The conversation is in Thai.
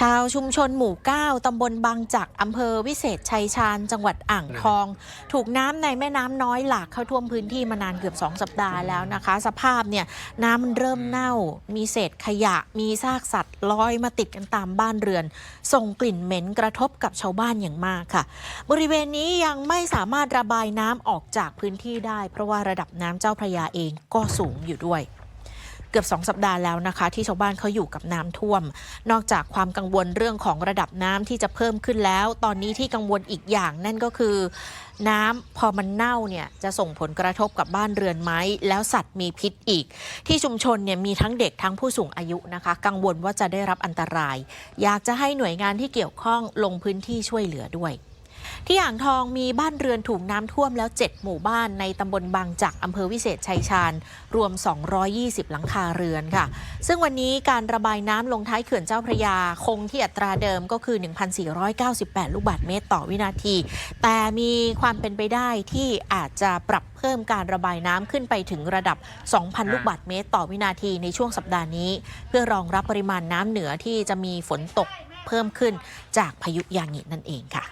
ชาวชุมชนหมู่ 9 ตำบลบางจักอำเภอวิเศษชัยชาญ จังหวัดอ่างทอง ถูกน้ำในแม่น้ำน้อยหลากเข้าท่วมพื้นที่มานานเกือบ 2 สัปดาห์แล้วนะคะ สภาพเนี่ยน้ำมันเริ่มเน่า มีเศษขยะ มีซากสัตว์ลอยมาติดกันตามบ้านเรือน ส่งกลิ่นเหม็นกระทบกับชาวบ้านอย่างมากค่ะ บริเวณนี้ยังไม่สามารถระบายน้ำออกจากพื้นที่ได้ เพราะว่าระดับน้ำเจ้าพระยาเองก็สูงอยู่ด้วย เกือบ 2 สัปดาห์แล้วนะคะ ที่ชาวบ้านเขาอยู่กับน้ำท่วม นอกจากความกังวลเรื่องของระดับน้ำที่จะเพิ่มขึ้นแล้ว ตอนนี้ที่กังวลอีกอย่างนั่นก็คือ น้ำพอมันเน่าเนี่ยจะส่งผลกระทบกับบ้านเรือนไหมแล้วสัตว์มีพิษอีก ที่ชุมชนเนี่ยมีทั้งเด็กทั้งผู้สูงอายุนะคะ กังวลว่าจะได้รับอันตราย อยากจะให้หน่วยงานที่เกี่ยวข้องลงพื้นที่ช่วยเหลือด้วย ที่อ่างทองมีบ้านเรือนถูกน้ำท่วมแล้ว 7 หมู่บ้านในตำบลบางจักอำเภอวิเศษชัยชาญ รวม 220 หลังคาเรือนค่ะ ซึ่งวันนี้การระบายน้ำลงท้ายเขื่อนเจ้าพระยาคงที่อัตราเดิมก็คือ 1,498 ลูกบาศก์เมตรต่อวินาที แต่มีความเป็นไปได้ที่อาจจะปรับเพิ่มการระบายน้ำขึ้นไปถึงระดับ 2,000 ลูกบาศก์เมตรต่อวินาทีในช่วงสัปดาห์นี้ เพื่อรองรับปริมาณน้ำเหนือที่จะมีฝนตกเพิ่มขึ้นจากพายุยางินั่นเองค่ะ